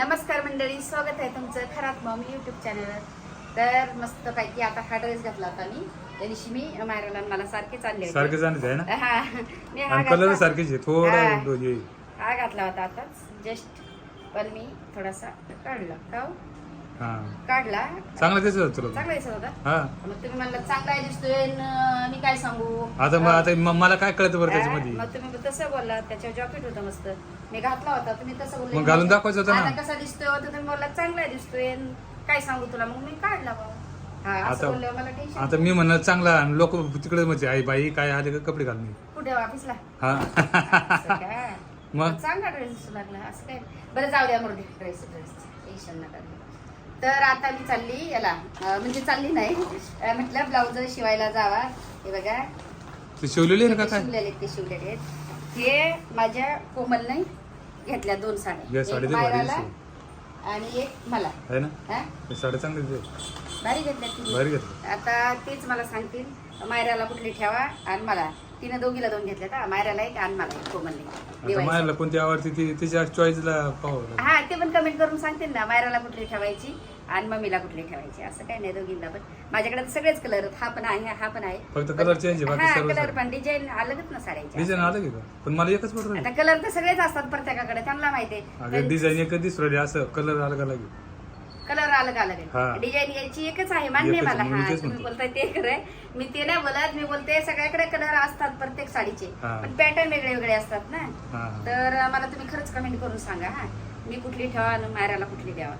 नमस्कार मंडळी स्वागत आहे तुमचं खरात मम्मी युट्यूब चॅनलवर तर मस्त पैकी आता हा ड्रेस घातला होता मी त्या दिवशी मी मायराला मला सारखेच होते. सारखे जाणत आहे ना हा मी हा आणि कलर घातला- सारखेच आहे थोडं हा. दो- हे. हा घातला होता आताच जस्ट पण मी थोडासा काढला का हो? काढला. चांगलं दिसत होतं तुला चांगला दिसत होता? हा. मग तुम्ही म्हणलं चांगला आहे दिसतोय न मी काय सांगू? आता मग आता म- मला काय कळतं बरं त्याच्यामध्ये? मग तुम्ही तसं बोलला त्याच्यावर जॉकेट होतं मस्त. मी घातला होता तुम्ही तसं बोलले. मग घालून दाखवायचं होतं ना. आता कसा दिसतोय? तर तुम्ही बोलला चांगला दिसतोय न काय सांगू तुला? मग मी काढला बा हा असं आता बोलल्यावर मला टेन्शन आता मी म्हणलं चांगला आणि लोक तिकडे म्हणजे आई बाई काय आले का कपडे घालून? ये. कुठे? ऑफिसला. हा. असं काय? मग? चांगला ड्रेस लागला असं काय? बरं जाऊ द्या मग ड्रेस ड्रेस टेन्शन नका घेऊ. तर आता मी चालली याला म्हणजे चालली नाही. म्हटलं ब्लाऊज शिवायला जावा. हे बघा. ते शिवलेले आहे ना ते का काय? शिवलेले आहेत, ते शिवलेले आहेत. हे माझ्या कोमलने घेतल्या दोन या साड्या साडी एक ते भारी मायराला दिसते. आणि एक मला. आहे ना? हा? हे चांगली दिसते. भारी घेतल्या तिने. भारी घेतलं आता तेच मला सांगतील. मायराला कुठली ठेवा आणि मला. तिने दोघीला दोन घेतल्या का मायराला एक आणि मला एक कोमलने. मायाला कोणती आवडते ती तिच्या चॉईसला. हा ते पण कमेंट करून सांगतील ना मायराला कुठली ठेवायची आणि मम्मीला कुठली ठेवायची असं काय नाही दोघींना पण माझ्याकडे तर सगळेच कलर हा पण आहे हा पण आहे फक्त कलर चेंज आहे हा कलर. पण डिझाईन अलगच ना साड्याची डिझाईन की का पण मला एकच पडलं आता कलर तर सगळेच असतात प्रत्येकाकडे त्यांना माहिती आहे डिझाईन एकच दिसू राहिली असं कलर अलग अलग आहे. कलर अलग अलग हा. आहे डिझाईन याची एकच आहे मान्य आहे एकच मला मी हा तेच तुम्ही म्हणतो. बोलताय ते खरं आहे. मी ते नाही बोलत मी बोलते सगळ्याकडे कलर असतात प्रत्येक साडीचे. हा. पण पॅटर्न वेगळे वेगळे असतात ना. हा. तर मला तुम्ही खरंच कमेंट करून सांगा हा. मी कुठली ठेवा आणि मायराला कुठली द्यावा.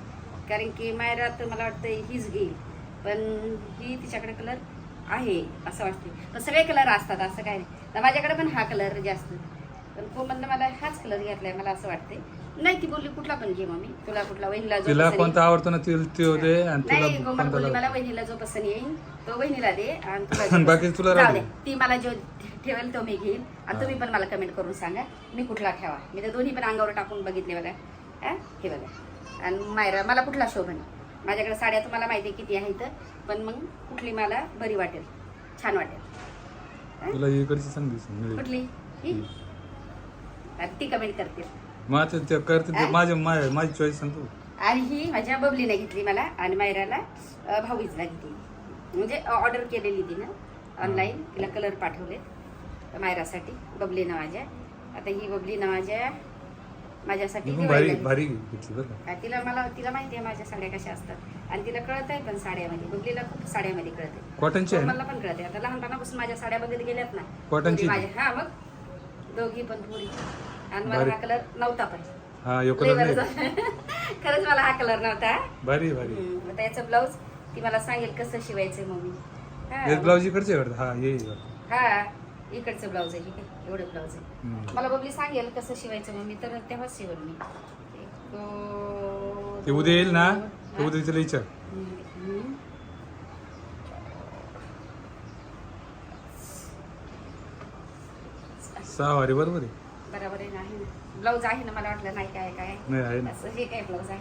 कारण की मायरा तर मला वाटतं हीच घेईल. पण ही तिच्याकडे कलर आहे असं वाटते पण सगळे कलर असतात असं काय नाही. तर माझ्याकडे पण हा कलर जास्त. पण कोमलनं मला हाच कलर घेतलाय मला असं वाटते नाही ती बोलली कुठला पण घे मम्मी. तुला कुठला वहिनीला जो तिला पसंत कोणता आवडतो ना ती ते दे आणि नाही तुला कोणता बोलली मला. वहिनीला जो पसंत येईल. तो वहिनीला दे आणि तुला जो आणि बाकी पसंत- तुला राहू दे. ती मला जो ठेवेल तो मी घेईल आणि. तुम्ही पण मला कमेंट करून सांगा मी कुठला ठेवा. मी तर दोन्ही पण अंगावर टाकून बघितले बघा. हा? हे बघा. आणि मायरा मला कुठला शोभन? माझ्याकडे साड्या तुम्हाला माहिती आहे किती आहेत पण मग कुठली मला बरी वाटेल छान वाटेल. तुला इकडची चांगली दिसेल, निळी. कुठली? ही? आणि ती कमेंट करतील. मग आता ते करते ते हा? माझे माझी चॉईस सांगतो आणि ही माझ्या बबलीने घेतली मला आणि मायराला अ, भाऊबीजला घेतली. म्हणजे ऑर्डर केलेली ती ना ऑनलाईन तिला कलर पाठवले. मायरासाठी बबलीनं माझ्या. आता ही बबलीनं माझ्या माझ्यासाठी पण भारी दिवाळीला भारी घेतली बरं का. तिला मला तिला माहिती आहे माझ्या साड्या कशा असतात. आणि तिला कळत आहे पण साड्यामध्ये. बबलीला खूप साड्यामध्ये कळते कॉटनची आहे ना? मला पण कळते आता लहानपणापासून माझ्या साड्या बघत गेल्यात ना. कॉटनची? दोघी माझ्या हा मग दोघी पण पुरी आणि मला भारी. हा कलर नव्हता पण हा यो लय कलर बरं नाही झालं. खरंच मला हा कलर नव्हता भारी भारी हम्म, आता याचं ब्लाऊज ती मला सांगेल कसं शिवायचंय मम्मी हे. ब्लाऊज इकडचे वाटतं. हा ये. हा इकडचं ब्लाऊज आहे आहे एवढं ब्लाऊज आहे हम्म. मला बबली सांगेल कसं शिवायचं मम्मी तर तेव्हाच शिवेल मी एक, दोन, ते उद्या येईल ना ते? उद्या तिला विचार हम्म. सहा वारी बरोबर आहे ब्लाऊज आहे ना मला वाटलं नाही काय काय? नाही आहे ना. असं हे काय ब्लाऊज आहे?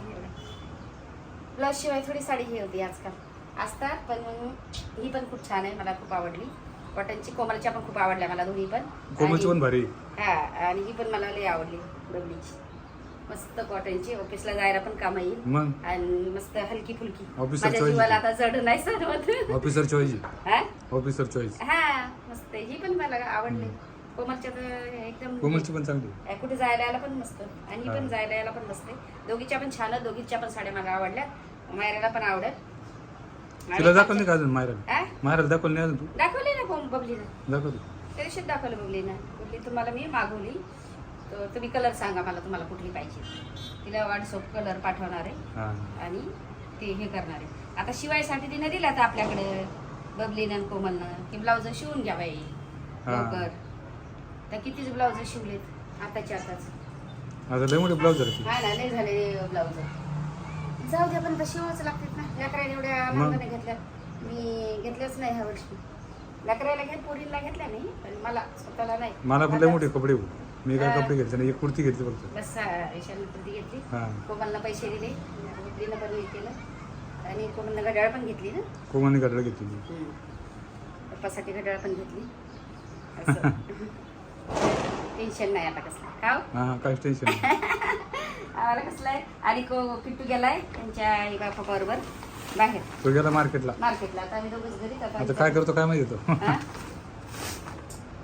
ब्लाऊज शिवाय थोडी साडी ही होती आजकाल. असतात पण मग ही पण खूप छान आहे मला खूप आवडली. कॉटनची कोमलच्या पण खूप आवडल्या मला दोन्ही पण. कोमलची आणि- पण भारी. आहे. हा आणि ही पण मला लई आवडली डबलीची मस्त कॉटनची ऑफिसला जायला पण काम येईल. मग? आणि मस्त हलकी फुलकी. Officer माझ्या choice. जीवाला आहे. आता जड नाही सर ऑफिसर चॉईस हा? ऑफिसर चॉईस हा मस्त. ही पण मला आवडली. कोमलच्या तर एकदम कोमलची पण चांगली आहे. कुठे जायला यायला पण मस्त. आणि ही. हा. पण जायला यायला पण मसते दोघीच्या पण छान आहेत, दोघीच्या पण साड्या मला आवडल्या मायराला पण आवडत. तिला दाखवलं नाही का अजून मायराला? मायराला दाखवलं नाही अजून तू? दाखवली ना कोम बबलीनं. दाखवतो. त्या दिवशीच दाखवलं बबलीनं. कुठली तुम्हाला मी मागवली. तर तुम्ही कलर सांगा मला तुम्हाला कुठली पाहिजे. तिला व्हॉट्सअप कलर पाठवणार आहे. हा. आणि ते हे करणार आहे. आता शिवायसाठी तिने दिला तर आपल्याकडे बबलीनं आणि कोमलनं. की ब्लाऊज शिवून घ्या बाई. हा. लवकर. तर कितीच ब्लाऊज शिवलेत? आताच्या आताच. आता लय मोठे ब्लाऊज झाले हा ना लय झाले ब्लाऊज जाऊ द्या पण आता शिवावच लागतात ना. लेकरायला एवढ्या मग? महागाने घेतल्या. मी घेतल्याच नाही ह्या वर्षी. लेकरायला घेत पोरीला घेतल्या नाही पण मला स्वतःला नाही. मला पण लय मोठे कपडे होते. मी काय. कपडे घेतले नाही एक कुर्ती घेतली फक्त. बस रेशन कुर्ती घेतली. हा. कोमलनं पैसे दिले. मुलीनं पण हे केलं. आणि कोमलनं घड्याळ पण घेतली ना. कोमाने घातलं घेतली मी. पप्पासाठी घड्याळ पण घेतली. असं. टेन्शन नाही आता कसलं. का हो? हा हा काहीच टेन्शन आम्हाला कसलं आहे? आणि किट्टू गेलाय त्यांच्या आई बापा बरोबर. बाहेर. तो गेला मार्केटला. मार्केटला. आता आम्ही दोघंच घरीच आता आता काय करतो काय माहिती तो? हा?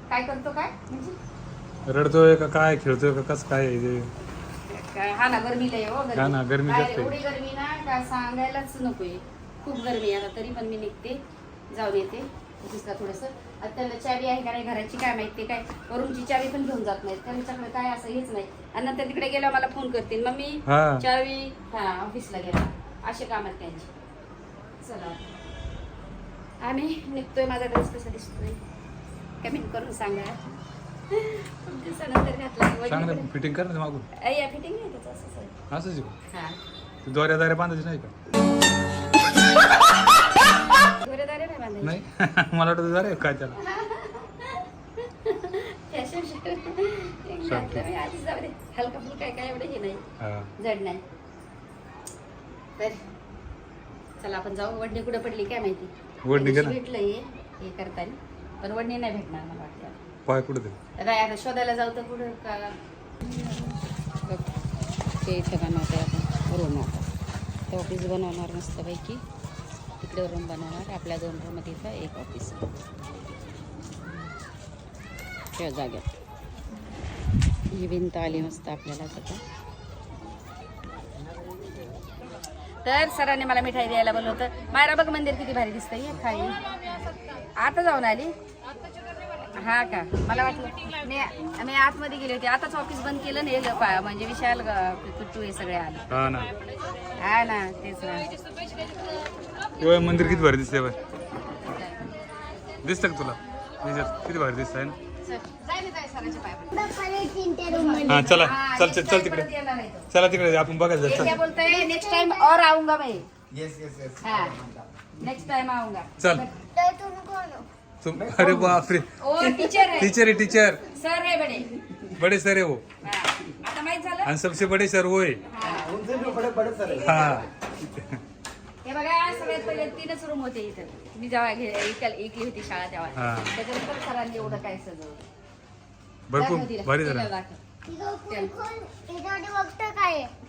काय करतो काय? म्हणजे? रडतोय का काय खेळतोय का कसं काय आहे ते? काय- हा ना गरमी लय हो हा ना, गरमी बाहेर जास्त आहे. एवढी गरमी ना का सांगायलाच नकोय. खूप गरमी आहे आता तरी पण मी निघते. जाऊन येते. ऑफिसला थोडंसं त्यांना चावी आहे का नाही घराची काय माहिती काय? रूमची चावी पण घेऊन जात नाहीत. त्यांच्याकडे काय असं हेच नाही. आणि नंतर तिकडे गेल्यावर मला फोन करतील मम्मी हा. चावी हा ऑफिसला गेला असे काम आहेत त्यांचे. चला. आम्ही निघतोय. माझा ड्रेस कसा दिसतोय? कमेंट करून सांगा. घातला चांगलं. फिटिंग कर ना मागून. या फिटिंग नाही त्याचं असंच आहे असंच आहे? हा. ते दोऱ्या दाऱ्या बांधायची नाही का? नाही? मला वाटतं दारे काय त्याला? हे हा. चला आपण जाऊ. वडणी कुठं पडली काय माहिती? वडणी भेटलं हे करताना. पण वडणी नाही भेटणार मला वाटतं. पाय कुठे ते आता शोधायला जाऊ तर कुठं? का? ते इथं बनवते आपण. रूम आता. ते ऑफिस बनवणार मस्तपैकी. तिकडे रूम बनवणार आपल्या दोन रूम इथं एक ऑफिस त्या जागेत. ही भिंत आली मस्त आपल्याला आता तर सरांनी मला मिठाई द्यायला बोललं होतं. मायरा बघ मंदिर किती भारी दिसतंय ये खाई. आता जाऊन आली? हा का? मला वाटलं मी मी आतमध्ये गेले होते. आताच ऑफिस बंद केलं पा- म्हणजे विशाल कुट्टू हे सगळे आले. हा ना. हा ना तेच ना. ओय मंदिर किती भारी दिसतंय बाय दिसतं का तुला? किती भारी चल, जाय ना. हा चला हा, चल चल चल तिकडे. चला तिकडे आपण बघायचं ये चल. क्या बोलते हैं नेक्स्ट टाइम और आऊंगा मैं. यस यस यस हाँ. नेक्स्ट टाइम आऊंगा. चल. तुम अरे बापरे. ओ टीचर है टीचर है टीचर सर है बड़े. बड़े सर है वो. हाँ, आता माहीत झालं? आणि सबसे बडे सर वो है. हा. है बघा सगळ्यात पहिले तीनच रूम होते इथं मी जेव्हा इकली होती शाळा तेव्हा हा. त्याच्यानंतर सरांनी एवढं काय सजवलं भरपूर भारी झालं.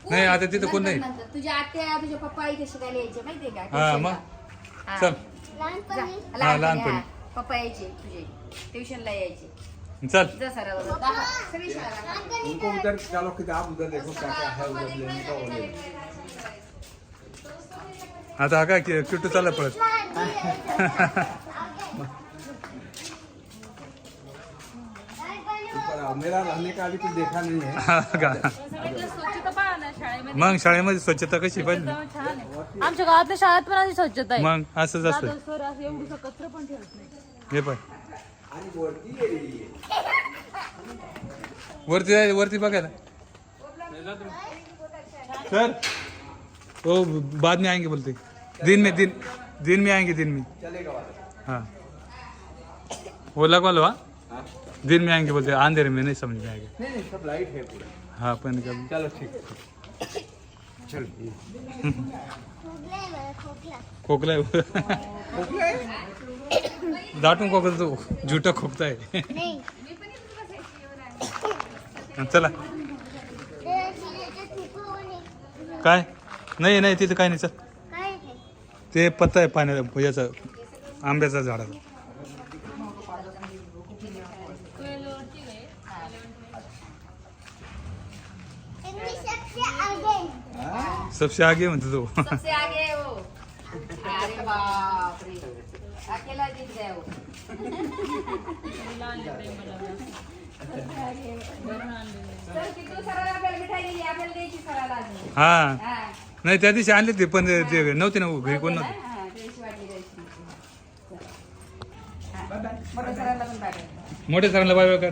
नाही आता तिथं कोण नाही. तुझ्या आत्या तुझे पप्पा इथे शिकायला यायचे माहितीये का हा ट्युशनला. मग हा. चल जा. हा, लहानपणी, लहानपणी. हा. पप्पा यायचे तुझे ट्युशनला यायचे चल जा सरावर दाखव. सगळी शाळा दाखव. उनको उधर चलो किताब उधर देखो क्या क्या है उधर लेने का वो ले आता हा काय कि- किट्टू चालला पळत. ऊपर आओ मेरा रहने का अभी कुछ देखा नहीं है हा का मग शाळेमध्ये स्वच्छता कशी पाहिजे आमच्या गावातल्या शाळेत पण अशी स्वच्छता आहे. मग असंच असतं. सर असं एवढं कचरा पण ठेवत नाही. हे पाय आणि वरती जाय वरती बघायला. सर. ओ बाद में आएंगे बोलते दिन में दिन दिन में आएँगे दिन में। हाँ। वो लगवा लो हाँ? हाँ? दिन में आएँगे बोलते अंधेरे में नहीं समझ में आएगा। नहीं नहीं सब लाइट है पूरा। हाँ अपन कभी चलो ठीक। चल। खोकला है खोकला है? दाटून खोकला तो झुटा खोकता है। चला। काय? नाही नाही तिथं काय नाही चल। ते पत्ता आहे पाण्याचा याचा आंब्याचा झाडाचा? सबसे आगे म्हणतो तो सबसे आगे वो अरे बाप रे अकेला जीत गया वो सर किती सराला आपल्याला मिठाई दिली आपल्याला द्यायची सराला अजून. हा. नाही त्या दिवशी आणले ते पण ते नव्हते ना घरी कोण नव्हते? हा, द्यायची. हा. मोठ्या सराला पण पाठव. मोठे सरांना बाय बाय कर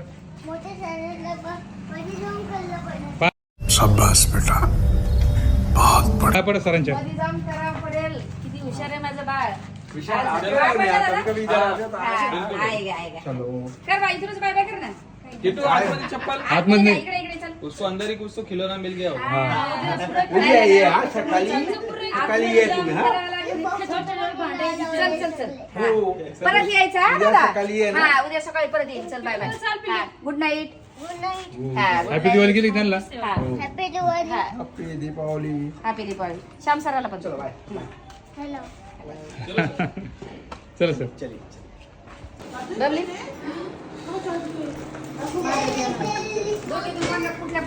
काय पडत सरांच्या? मध्ये जाऊन करावं पडेल. किती हुशार आहे माझं बाळ. आज- करा हा, बाई बाय बाय कर ना. आतमध्ये आतमध्ये. नाही. इकडे इकडे चल. उसको अंदर ही कुछ तो खिलौना मिल गया होगा. उद्या ये हा सकाळी. सकाळी ये तुम्ही हा. चल चल चल हो. परत यायचं हा उद्या दादा? सकाळी ये ना. हा उद्या सकाळी परत येईल. चल बाय बाय गुड नाईट हा. हॅपी दिवाळी गेली का त्यांना. हा. हा. हॅपी दीपावली हॅपी दीपावली श्याम सराला पण चलो बाय चला सर कुठल्या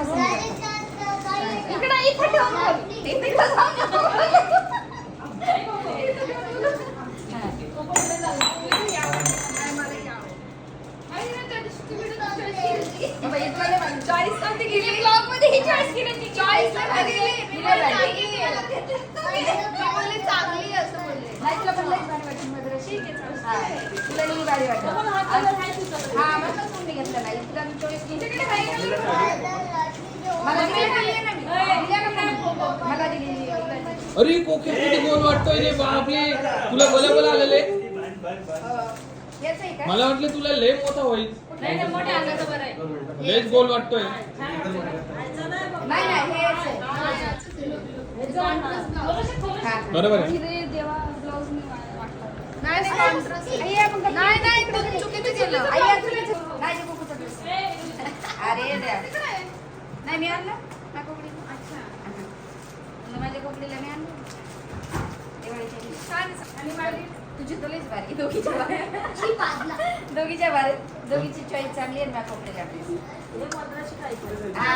चांगली असं बोलले तुला भारी हा, घेतलं नाही तुला मी मला मला? दिली अरे कोके किती गोल वाटतोय रे बापले तुला बोला बोला आलेले? मला वाटलं तुला लय मोठा होईल. लयच गोल वाटतोय. बरोबर आहे. नाही नाही नाही. अरे नाही मी आणलं. ना कोकडी तुला माझ्या कोकडीला मी आणलं. आणि माझी? तुझी तुलाच भारी. दोघीच्या भारी. दोघीच्या भारी. दोघीची चॉईस चांगली आहे ना कोकडीला हा.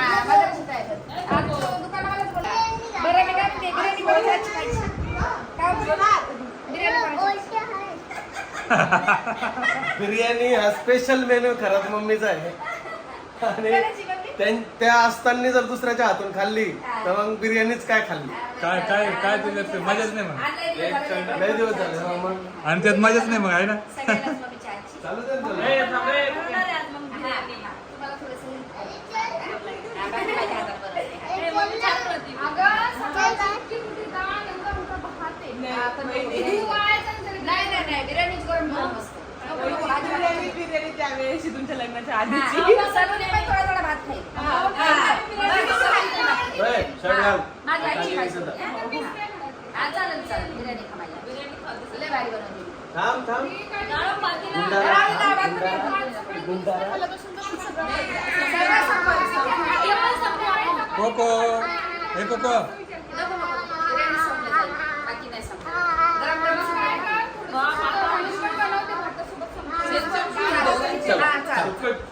हा. बरं मी काय बिर्याणी कोणाची आजची खायची? काय बोलणार? बिर्याणी? बिर्याणी हा स्पेशल मेनू खरंच मम्मीचा आहे आणि? त्यां- त्या असताना जर दुसऱ्याच्या हातून खाल्ली तर मग बिर्याणीच काय खाल्ली काय काय काय तुझ्यात मजाच नाही मग. लय दिवस झाले हा, मग आणि त्यात मजाच नाही मग आहे ना. चालू दे ना तुला. होणार आहे आज मग बिर्याणी. हा, तुम्हाला थोडंसं हा, बाकी माझ्या हातात बरं आहे. हा, पण बिर्याणी- नाही नाही नाही बिर्याणीच करून बनव मस्त. भाजी बनवायची. बिर्याणी त्यावेळेस हा, आपण सगळे पण थोडा थोडा भात खाईल. हा, शर्ट घाल. माझी खायची. हा, चालेल चालेल. बिर्याणी खा. लय भारी. थांब थांब. संपलं. कोको. हे कोको. नको, नको. बिर्याणी संपलं जाईल. बाकी नाही संपलं. गरम गरम संपलं. हा, चालेल. चला हा, चालेल. आग लावायचं ना, आम्ही बाहेर जाऊ. चाल. एक राऊंड मारून येतो. तोपर्यंत मसाल्याचं- तुला म्हटलं चाललं तर म्हणते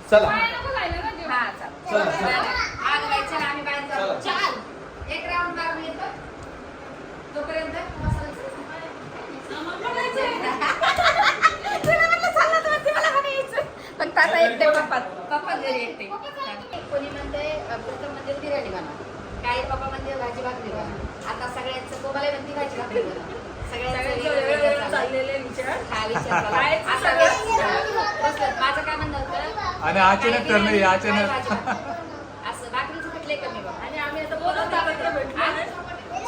मला घरी यायचं. पण पप्पा पप्पा घरी एकटे कोणी म्हणते प्रथम म्हणजे बिर्याणी बनवा काही पप्पा म्हणते भाजी भाकरी बनवा आता सगळ्यांचं कोणाला म्हणते भाजी भाकरी बनवा सगळ्यांचं वेगवेगळं चाललंय. हा, विचार. माझं काय म्हणणं होतं? आणि अचानक ठरलं हे, अचानक. असं भाकरीचं पिठले कमी बघा. आणि आम्ही आता बोलत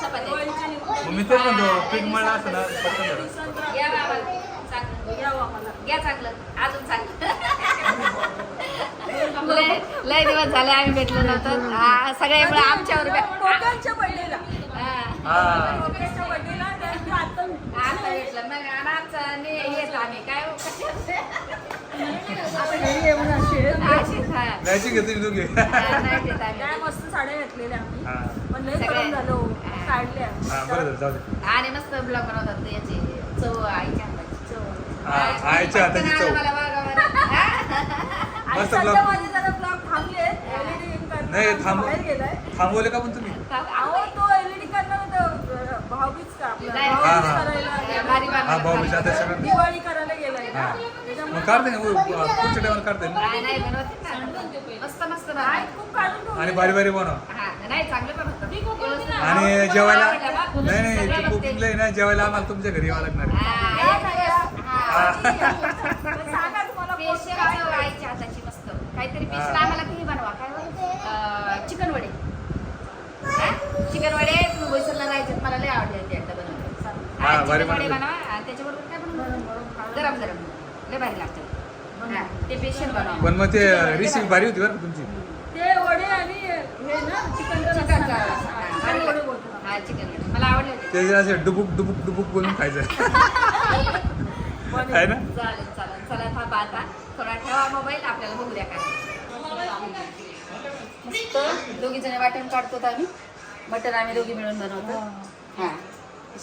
चपाती मग मी तेच म्हणतो पीठ मळलं असं ना पटकन बाबा चांगलं. घ्या चांगलं. अजून चांगलं. लय लय दिवस झाले आम्ही भेटलो नव्हतो. हा, सगळ्यामुळे आमच्यावर कोकणच्या हा. हा. त्यांनी आता भेटलं. मग आमचं येत आम्ही. काय हो, घेतली हा, आम्ही. काय मस्त साड्या घातलेल्या आम्ही. हा. पण लय झालो हा. काढल्या. हा बरं झालं जाऊ दे. आणि मस्त ब्लॉग बनवतात ते याचे. चव आईच्या हाताची चव. हा, आईच्या हाताची. हा? मस्त ब्लॉग थांबले. एलईडी नाही थांब थांबवले का पण तुम्ही? अहो तो एलईडी करणार होता. भाऊबीज का आपला. भाऊबीज. करायला दिवाळी करायला गेलाय. मग काढते ना उ- पुढच्या टायमाला काढते ना नाही नाही बनवते ना. मस्त मस्त काय बनवते. खूप काढून ठेवलं. आणि बारी बारी बनव हा नाही चांगलं. व्यवस्थित. आणि जेवायला. नाही नाही ते. कुकिंगला आहे ना जेवायला आम्हाला तुमच्या घरी यावं लागणार आहे. हा, एक दिवस. हा. सांगा तुम्हाला कोण स्पेशल काय असं आईच्या हाताची मस्त काहीतरी हा. आम्हाला काही बनवा काय अं, चिकन वडे हा? चिकन वडे तुम्ही मला लय आवडले ते एकदा बनवले हा, भारी चिकन वडे बनवते. बनवा आणि त्याच्याबरोबर काय बनवा गरम गरम लय भारी लागतं हा, ते बनवा. पण मग ते रेसिपी भारी होती बरं का तुमची? ते वडे आणि हे ना चिकन हा, आणि वडे लागतं. बोलतो हा चिकन मला आवडले होते. ते असे डुबुक डुबुक डुबुक बोलून खायचं. आहे ना? चालेल चालेल. चला थांबा आता थोडा ठेवा मोबाईल आपल्याला बघू द्या काय. मस्त. दोघी जण वाटण काढतो आम्ही. मटण आम्ही दोघी मिळून बनवतो. हा.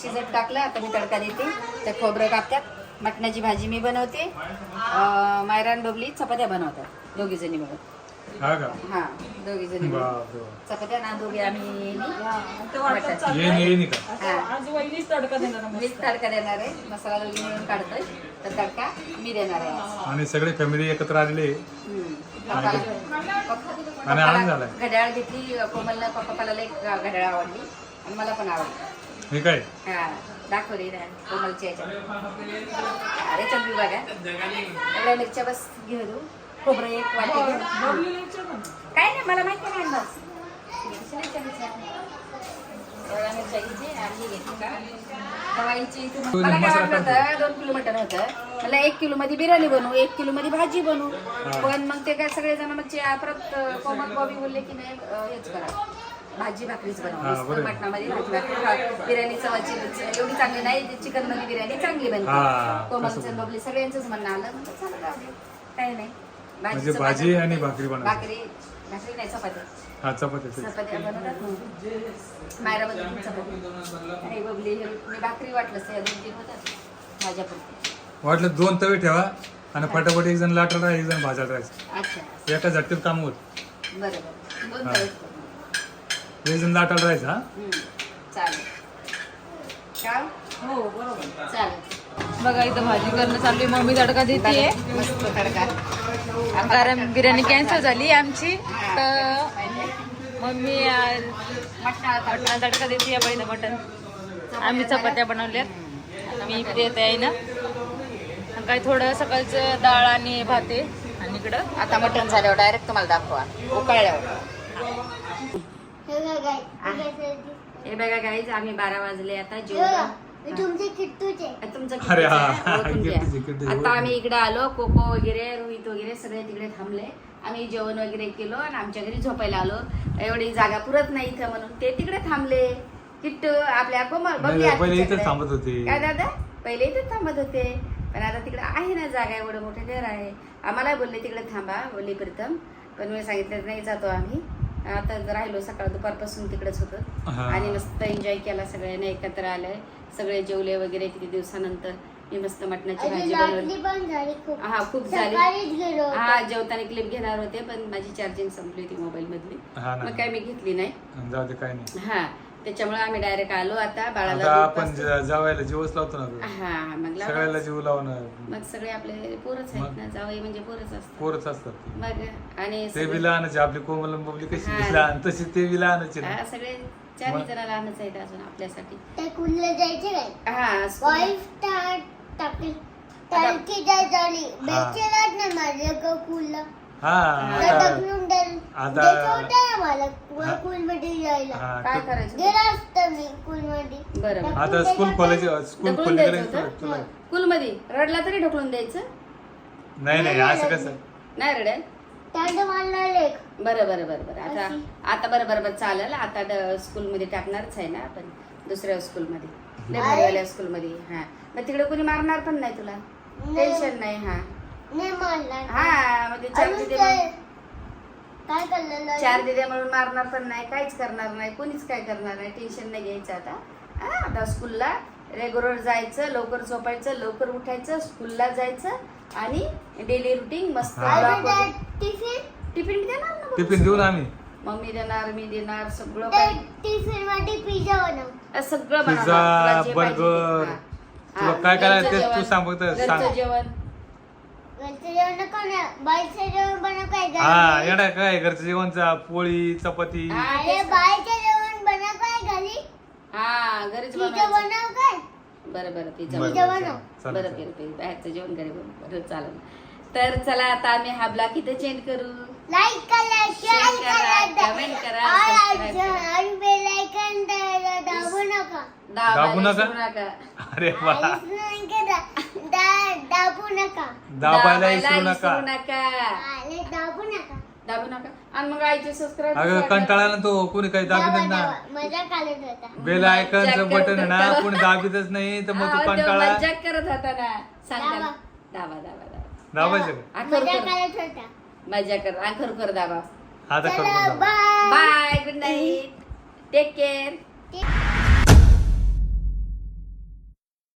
शिजत टाकलं आता मी तडका देते. त्या खोबरं कापतात. मटणाची भाजी मी बनवते. अं, मायरा आणि बबली चपात्या बनवतात. दोघी जणी मिळून. हा हा दोघी जणी मिळून. चपात्या ना दोघी आम्ही आज वहिनीच तडका देणार आहे मीच तडका देणार आहे. मसाला दोघी मिळून काढतोय. तर तडका मी देणार आहे आज. आणि सगळे फॅमिली एकत्र आलेले आहे. हम्म. पप्पाला- आणि आनंद झालाय. घड्याळ घेतली. कोमलला पप्पाला एक घड्याळ आवडली. आणि मला पण आवडली. हे काय? हा. दाखवली ना कोमलच्या याच्यात. अरे चंपी बघा. एवढ्या मिरच्या बस घेऊ देऊ खोबरं एक वाटी घेऊ. काय नाही मला माहिती नाही विचारायचं? एवढ्या मिरच्या घ्यायची आणि ही मला काय वाटलं होतं दोन किलो मटण होतं. मला एक किलो मध्ये बिर्याणी बनवू एक किलो मध्ये भाजी बनवू. पण मग ते काय सगळे जण चे- परत कोमल बॉबी बोलले की नाही हेच करा. भाजी भाकरीच बनवा बरोबर. मटणामध्ये भाजी भाकरी. बिर्याणी चवाची एवढी चांगली नाही चिकनमध्ये बिर्याणी चांगली बनते. कोमलचं बबली सगळ्यांचंच म्हणणं आलं. चला. काही नाही. म्हणजे भाजी बनवतात. आणि भाकरी. भाकरी भाकरी नाही चपाती. हा चपाती बनवतात मायरा बनवतात चपाती. आणि बबली हे मी भाकरी वाटलं दोन तीन होतात. माझ्या पुरती वाटलं दोन तवे ठेवा आणि फटाफट एक जण राहा एक जण भाजत राहायचं. अच्छा. एका झटक्यात काम होत. बरं बरं दोन हा. जण लाटायला राहायचं हा? चालेल. हो बरोबर. चालेल. बघा इथं भाजी करणं चालू आहे. मम्मी तडका देते मस्त तडका. कारण बिर्याणी कॅन्सल झाली आमची. तर मम्मी मटण तडका देते या पहिलं मटण. आम्ही चपात्या बनवल्यात. मी देत आहे ना काही थोडं सकाळचं डाळ आणि भात आहे. आणि इकडं आता मटण झाल्यावर डायरेक्ट तुम्हाला दाखवा. उकळल्यावर. हे बघा गाईज आम्ही बारा वाजले आता जेवण तुमचे किट्टूचे. तुमचं अरे हा, किती- आता आम्ही इकडे आलो कोको वगैरे रोहित वगैरे सगळे तिकडे थांबले. आम्ही जेवण वगैरे केलो आणि आमच्या घरी झोपायला आलो. एवढी जागा पुरत नाही इथं म्हणून ते तिकडे थांबले. किट्टू आपल्या कोमल इथं. थांबत होते. काय दादा? पहिले इथेच थांबत होते. पण आता तिकडे आहे ना जागा एवढं मोठं घर आहे. आम्हाला बोलले तिकडे थांबा बोलली प्रीतम. पण मी सांगितलं नाही जातो आम्ही. आता राहिलो सकाळ दुपारपासून तिकडेच होतो. आणि मस्त एन्जॉय केला सगळ्यांनी एकत्र आलंय सगळे जेवले वगैरे किती दिवसानंतर. मी मस्त मटणाची भाजी बनवली. हा खूप झाली. हा जेवताना क्लिप घेणार होते पण माझी चार्जिंग संपली होती मोबाईल मधली. हा मग काय मी घेतली नाही. हा. त्याच्यामुळे आम्ही डायरेक्ट आलो आता बाळाला आता दूध आपण पाजतो. ज- जावायला जीवच लावतो ना. हा मग लावा. सगळ्याला जीव लावणार मग सगळे आपले पोरच आहेत ना जावई म्हणजे पोरच असतात पोरच असतात ते. मग आणि ते सगळे- बी लहानच आहे. आपली कोमल आणि बबली कशी हा. लहान तशी ते बी लहानच हा. सगळे चारही मग? जण लहानच आहेत अजून आपल्यासाठी त्या कुल्ला जायचे काय हा स्कूल- वाईफ टाकली टर्की जाय झाली बेचेलाच नाही माझं का कुल्ला हा आता आता- द्यायचं हा. स्कूल मध्ये करायचं स्कूल मध्ये बरं. आता स्कूल कॉलेज स्कूल ढकलून खोलले द्यायचं तुला होतं? तुला- स्कूल मध्ये रडला तरी ढकलून द्यायचं? नाही नाही असं कसं? नाही. रडेल बरं बरं बरं बरं. आता अशी. आता बरं बरं बरं चालेल. आता ड- स्कूलमध्ये टाकणारच आहे ना आपण. दुसऱ्या स्कूलमध्ये आहे. लेबरवाल्या स्कूलमध्ये हा. मग तिकडे कोणी मारणार पण नाही तुला. टेन्शन नाही हा. हा म्हणजे चार दिदे काय चार दिदे म्हणून मारणार पण नाही काहीच करणार नाही कोणीच काय करणार नाही टेन्शन नाही घ्यायचं आता हा, आता स्कूलला रेग्युलर जायचं लवकर झोपायचं लवकर उठायचं स्कूलला जायचं आणि डेली रुटीन मस्त. टिफिन टिफिन देणार ना टिफिन देऊ ना आम्ही मम्मी देणार मी देणार सगळं टिफिनमध्ये पिझ्झा बनव सगळं बनवणार. पिझ्झा, तुला जे पाहिजे ते. बर्गर. हा. तुला हा. काय करायचं घरचं ते. सांग फक्त सांग. घरचं जेवण नको ना बाहेरचं जेवण बनव काय हा काय घरचं जेवणचा पोळी चपाती हा. बाहेरचं जेवण हा घरीच बनवायचं. बरं बरं, बरं. चालेल, बरं चालेल. बरं बाहेरचं जेवण घरी बनवू. बरं चालेल तर चला आता आम्ही हा ब्लॉग इथे चेंज करू लाईक करा शेअर Share करा, करा comment करा, और subscribe करा. आणि बेल आयकॉन दाबू नका दाबू नका? विसरू नका अरे वा दाबू नका. दाबायला विसरू नका. दाबू नका. दाबू नका. आणि मग आईचे सबस्क्राईब अगं कंटाळा ना तो कोणी काही दाबा ना. दाबा. मजा काढत होता. बेल आयकॉनचं बटन आहे ना. कोणी दाबीतच नाही तर मग तू कंटाळा. मजाक करत होता ना. सांगा दाबा. दाबा दाबा दाबा. दाबायचं का? करू, मजा करू. काढत होता. मजा कर. आणि खरोखर दाबा. आता चला करू bye bye good night take care